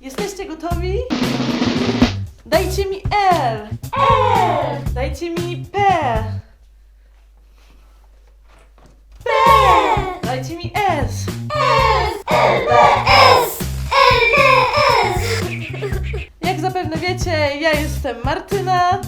Jesteście gotowi? Dajcie mi L. L. Dajcie mi P. P. Dajcie mi S. LPS. LPS. Jak zapewne wiecie, ja jestem Martyna.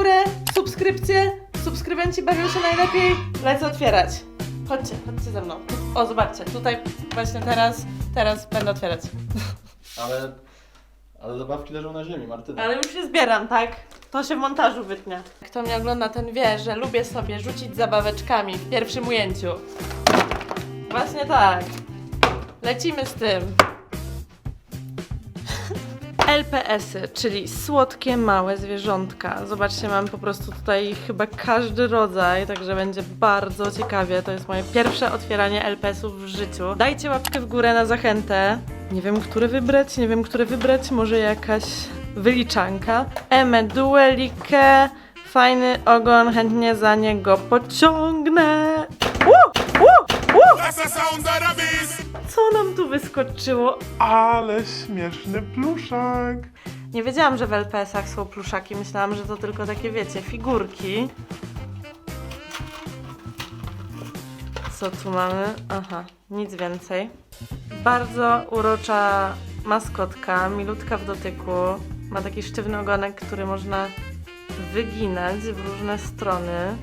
Górę, subskrypcje. Subskrybenci bawią się najlepiej. Lecę otwierać. Chodźcie, chodźcie ze mną. O, zobaczcie, tutaj właśnie teraz, teraz będę otwierać. Ale, ale zabawki leżą na ziemi, Martyna. Ale już się zbieram, tak? To się w montażu wytnie. Kto mnie ogląda, ten wie, że lubię sobie rzucić zabaweczkami w pierwszym ujęciu. Właśnie tak. Lecimy z tym. LPS-y, czyli słodkie małe zwierzątka. Zobaczcie, mam po prostu tutaj chyba każdy rodzaj, także będzie bardzo ciekawie. To jest moje pierwsze otwieranie LPS-ów w życiu. Dajcie łapkę w górę na zachętę. Nie wiem, które wybrać, nie wiem, które wybrać. Może jakaś wyliczanka. Eme Duelike, fajny ogon, chętnie za niego pociągnę. U, u, u! Co nam tu wyskoczyło? Ale śmieszny pluszak. Nie wiedziałam, że w LPS-ach są pluszaki. Myślałam, że to tylko takie, wiecie, figurki. Co tu mamy? Aha, nic więcej. Bardzo urocza maskotka, milutka w dotyku. Ma taki sztywny ogonek, który można wyginać w różne strony.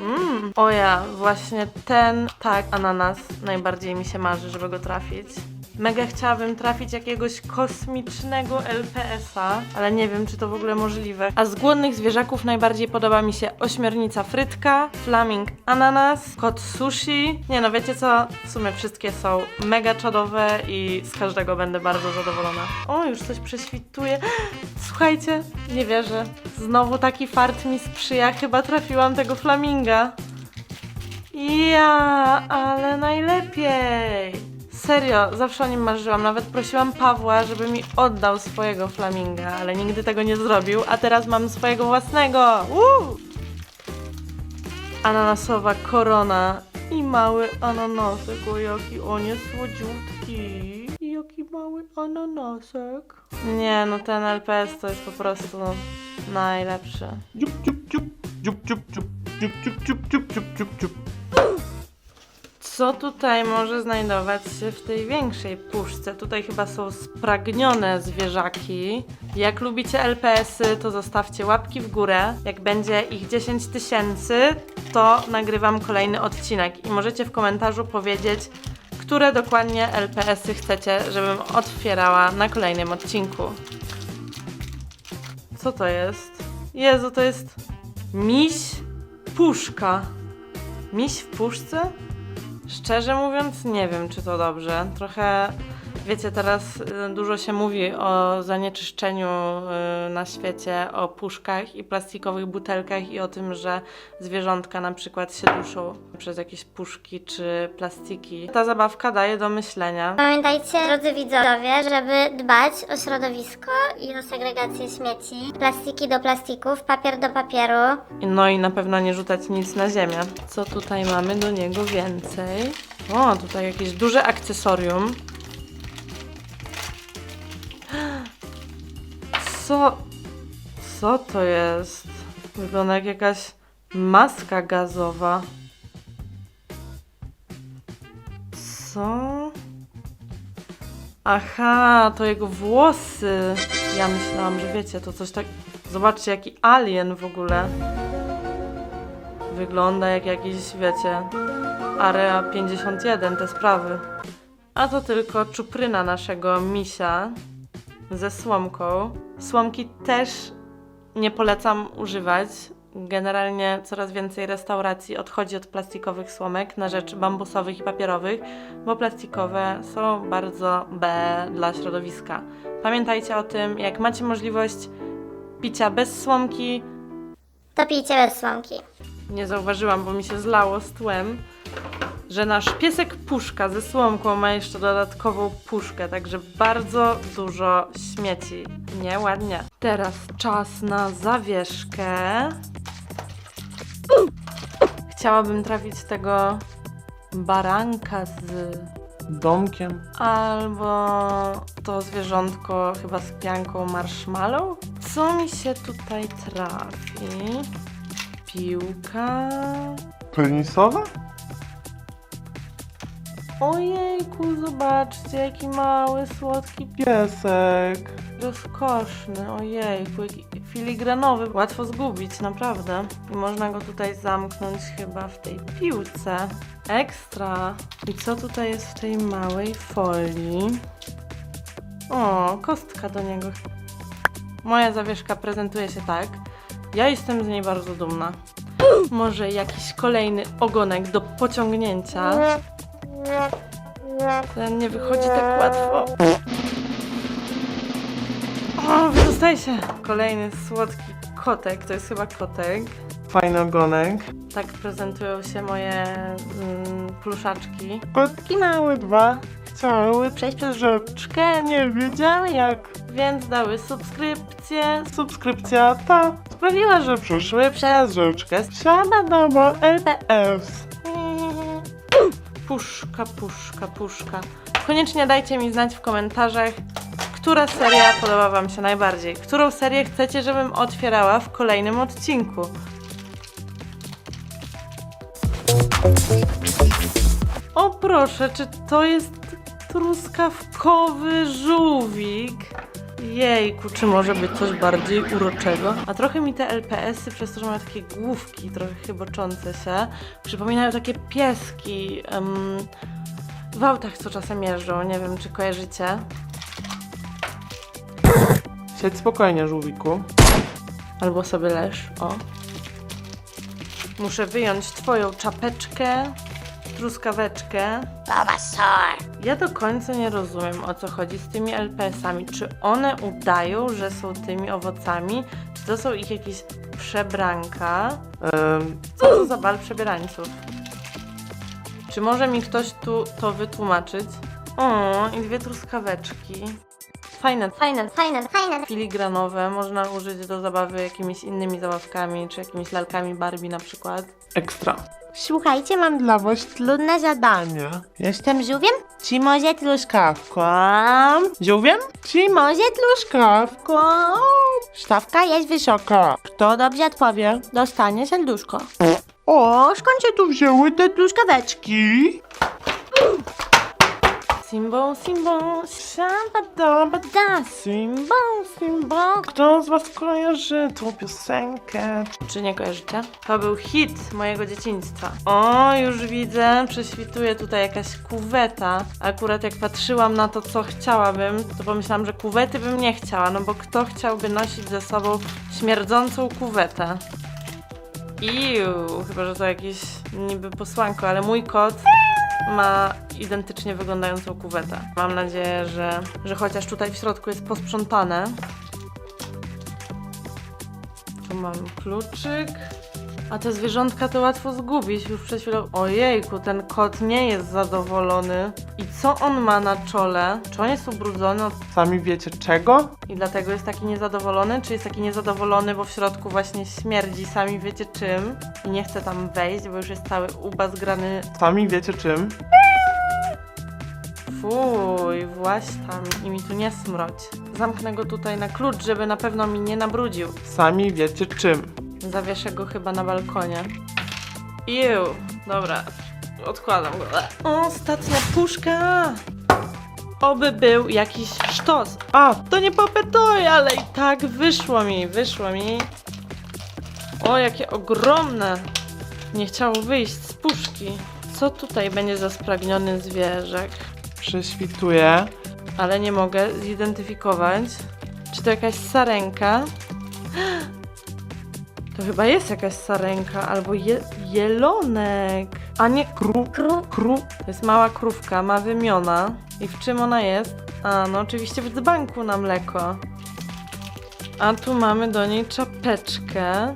Mm. O ja, właśnie ten, tak, ananas najbardziej mi się marzy, żeby go trafić. Mega chciałabym trafić jakiegoś kosmicznego LPS-a, ale nie wiem, czy to w ogóle możliwe. A z głodnych zwierzaków najbardziej podoba mi się ośmiornica frytka, flaming ananas, kot sushi. Nie no, wiecie co? W sumie wszystkie są mega czadowe i z każdego będę bardzo zadowolona. O, już coś prześwituje. Słuchajcie, nie wierzę. Znowu taki fart mi sprzyja. Chyba trafiłam tego flaminga. Ja, ale najlepiej. Serio, zawsze o nim marzyłam. Nawet prosiłam Pawła, żeby mi oddał swojego flaminga, ale nigdy tego nie zrobił, a teraz mam swojego własnego. Ananasowa korona i mały ananasek. O, jaki on jest słodziutki. Jaki mały ananasek. Nie, no ten LPS to jest po prostu najlepszy. Dziup, dziup, dziup, dziup, dziup, dziup, dziup, dziup, dziup, dziup, dziup. Co tutaj może znajdować się w tej większej puszce? Tutaj chyba są spragnione zwierzaki. Jak lubicie LPS-y, to zostawcie łapki w górę. Jak będzie ich 10 tysięcy, to nagrywam kolejny odcinek i możecie w komentarzu powiedzieć, które dokładnie LPS-y chcecie, żebym otwierała na kolejnym odcinku. Co to jest? Jezu, to jest miś puszka. Miś w puszce? Szczerze mówiąc, nie wiem, czy to dobrze. Trochę, wiecie, teraz y, dużo się mówi o zanieczyszczeniu y, na świecie, o puszkach i plastikowych butelkach i o tym, że zwierzątka na przykład się duszą przez jakieś puszki czy plastiki. Ta zabawka daje do myślenia. Pamiętajcie, drodzy widzowie, żeby dbać o środowisko i o segregację śmieci. Plastiki do plastików, papier do papieru. No i na pewno nie rzucać nic na ziemię. Co tutaj mamy do niego więcej? O, tutaj jakieś duże akcesorium. Co? Co to jest? Wygląda jak jakaś maska gazowa. Co? Aha, to jego włosy. Ja myślałam, że wiecie, to coś tak. Zobaczcie, jaki alien w ogóle. Wygląda jak jakiś, wiecie, Area 51, te sprawy. A to tylko czupryna naszego misia ze słomką. Słomki też nie polecam używać. Generalnie coraz więcej restauracji odchodzi od plastikowych słomek na rzecz bambusowych i papierowych, bo plastikowe są bardzo B dla środowiska. Pamiętajcie o tym, jak macie możliwość picia bez słomki, To pijcie bez słomki. nie zauważyłam, bo mi się zlało z tłem. Że nasz piesek puszka ze słomką ma jeszcze dodatkową puszkę, także bardzo dużo śmieci. Nieładnie. Teraz czas na zawieszkę. Chciałabym trafić tego baranka z Domkiem. Albo to zwierzątko chyba z pianką marshmallow? Co mi się tutaj trafi? Piłka. Tenisowa? Ojejku, zobaczcie, jaki mały, słodki, Piesek. rozkoszny. Ojejku, jaki filigranowy. Łatwo zgubić, naprawdę. I można go tutaj zamknąć chyba w tej piłce. Ekstra. I co tutaj jest w tej małej folii? O, kostka do niego. Moja zawieszka prezentuje się tak. Ja jestem z niej bardzo dumna. Może jakiś kolejny ogonek do pociągnięcia. Ten nie wychodzi tak łatwo. O, wydostaje się! Kolejny słodki kotek, to jest chyba kotek. Fajny ogonek. Tak prezentują się moje mm, pluszaczki. Kotki małe dwa. Chciały przejść przez rzeczkę, nie wiedziały jak. Więc dały subskrypcję. Subskrypcja ta sprawiła, że przyszły przez rzeczkę. Siada do LPS. Puszka, puszka, puszka. Koniecznie dajcie mi znać w komentarzach, która seria podoba Wam się najbardziej. Którą serię chcecie, żebym otwierała w kolejnym odcinku. O proszę, czy to jest truskawkowy żółwik? Jejku, czy może być coś bardziej uroczego? A trochę mi te LPS-y, przez to, że mają takie główki trochę chyboczące się, przypominają takie pieski em, w autach, co czasem jeżdżą. Nie wiem, czy kojarzycie. Siedź spokojnie, żółwiku. Albo sobie leż, o. Muszę wyjąć twoją czapeczkę, truskaweczkę. Ja do końca nie rozumiem, o co chodzi z tymi LPS-ami. Czy one udają, że są tymi owocami? Czy to są ich jakieś przebranka? Em, Co to za bal przebierańców? Czy może mi ktoś tu to wytłumaczyć? O, i dwie truskaweczki. Fajne, Fajne, fajne, fajne. filigranowe, można użyć do zabawy jakimiś innymi zabawkami, czy jakimiś lalkami Barbie na przykład. ekstra. Słuchajcie, mam dla was trudne zadanie. Jestem Żółwiem? ci może truskawką. Żółwiem? Ci może truskawką. Stawka jest wysoka. Kto dobrze odpowie, dostanie serduszko. O, skąd się tu wzięły te truskaweczki? Simbo, Simbo, Shabadabada, Simba, Simba. Kto z was kojarzy tą piosenkę? Czy nie kojarzycie? To był hit mojego dzieciństwa. O, już widzę, prześwituje tutaj jakaś kuweta. Akurat jak patrzyłam na to, co chciałabym, to pomyślałam, że kuwety bym nie chciała, no bo kto chciałby nosić ze sobą śmierdzącą kuwetę? Iu, chyba, że to jakieś niby posłanko, ale mój kot ma identycznie wyglądającą kuwetę. Mam nadzieję, że, że chociaż tutaj w środku jest posprzątane, tu mam kluczyk. A te zwierzątka to łatwo zgubić. Już przed chwilą. Ojejku, ten kot nie jest zadowolony. I co on ma na czole? Czy on jest ubrudzony od... Sami wiecie czego? i dlatego jest taki niezadowolony? Czy jest taki niezadowolony, bo w środku właśnie śmierdzi, sami wiecie czym? I nie chce tam wejść, bo już jest cały ubazgrany. Sami wiecie czym? Fuj, właśnie tam i mi tu nie smroć. Zamknę go tutaj na klucz, żeby na pewno mi nie nabrudził. Sami wiecie czym. Zawieszę go chyba na balkonie. Iu, dobra, odkładam go. O, ostatnia puszka! Oby był jakiś sztos. A, to nie popetoje, ale i tak wyszło mi, wyszło mi. O, jakie ogromne! Nie chciało wyjść z puszki. Co tutaj będzie za spragniony zwierzak? Prześwituję. ale nie mogę zidentyfikować. Czy to jakaś sarenka? To chyba jest jakaś sarenka albo je jelonek. A nie kru, kru, kru. To jest mała krówka, ma wymiona. I w czym ona jest? A, no oczywiście w dzbanku na mleko. A tu mamy do niej czapeczkę.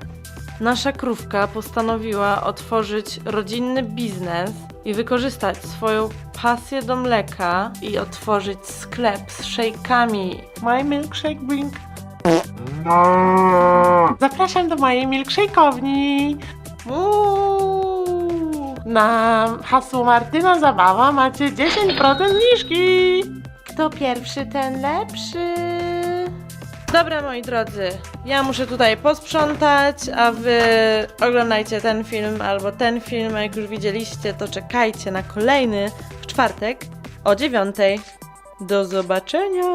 Nasza krówka postanowiła otworzyć rodzinny biznes i wykorzystać swoją pasję do mleka i otworzyć sklep z szejkami. My milkshake drink. Zapraszam do mojej milkshake'owni. Uuu. Na hasło Martyna Zabawa macie 10% zniżki. Kto pierwszy, ten lepszy. Dobra, moi drodzy, ja muszę tutaj posprzątać, a wy oglądajcie ten film albo ten film, a jak już widzieliście, to czekajcie na kolejny w czwartek o dziewiątej. Do zobaczenia!